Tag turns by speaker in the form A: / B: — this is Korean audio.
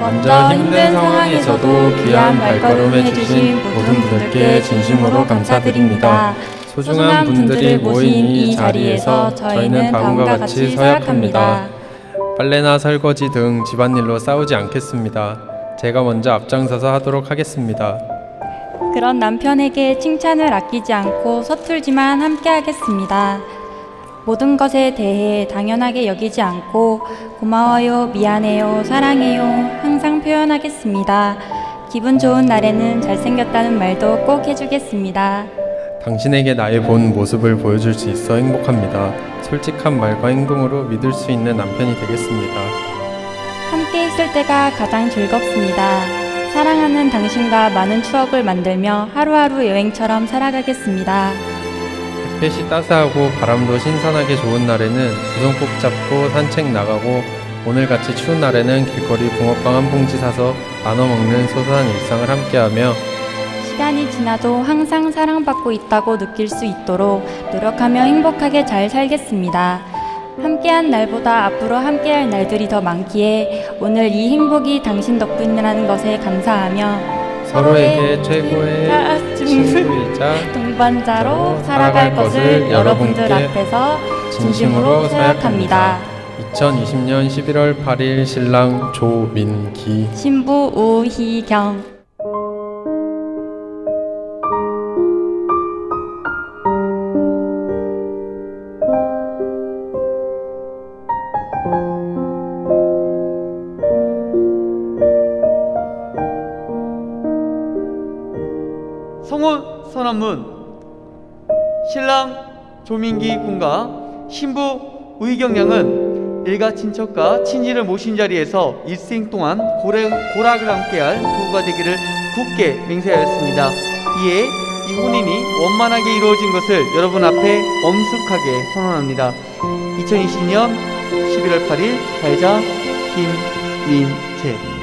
A: 먼저 힘든 상황에서도 귀한 발걸음 해 주신 모든 분들께 진심으로 감사드립니다. 소중한 분들이 모인 이 자리에서 저희는 다음과 같이 서약합니다.
B: 빨래나 설거지 등 집안일로 싸우지 않겠습니다. 제가 먼저 앞장서서 하도록 하겠습니다.
A: 그런 남편에게 칭찬을 아끼지 않고 서툴지만 함께 하겠습니다. 모든 것에 대해 당연하게 여기지 않고 고마워요, 미안해요, 사랑해요 항상 표현하겠습니다. 기분 좋은 날에는 잘생겼다는 말도 꼭 해주겠습니다.
B: 당신에게 나의 본 모습을 보여줄 수 있어 행복합니다. 솔직한 말과 행동으로 믿을 수 있는 남편이 되겠습니다.
A: 함께 있을 때가 가장 즐겁습니다. 사랑하는 당신과 많은 추억을 만들며 하루하루 여행처럼 살아가겠습니다.
B: 햇빛이 따스하고 바람도 신선하게 좋은 날에는 두손꼭 잡고 산책 나가고 오늘같이 추운 날에는 길거리 붕어빵 한 봉지 사서 나눠 먹는 소소한 일상을 함께하며
A: 시간이 지나도 항상 사랑받고 있다고 느낄 수 있도록 노력하며 행복하게 잘 살겠습니다. 함께한 날보다 앞으로 함께할 날들이 더 많기에 오늘 이 행복이 당신 덕분이라는 것에 감사하며
B: 서로에게 최고의 친구이자
A: 동반자로 살아갈 것을 여러분들 앞에서 진심으로 서약합니다.
B: 2020년 11월 8일 신랑 조민기.
A: 신부 우희경
C: 성혼 선언문 신랑 조민기 군과 신부 우희경 양은 일가 친척과 친지를 모신 자리에서 일생 동안 고락을 함께할 부부가 되기를 굳게 맹세하였습니다. 이에 이 혼인이 원만하게 이루어진 것을 여러분 앞에 엄숙하게 선언합니다. 2020년 11월 8일 가해자 김민재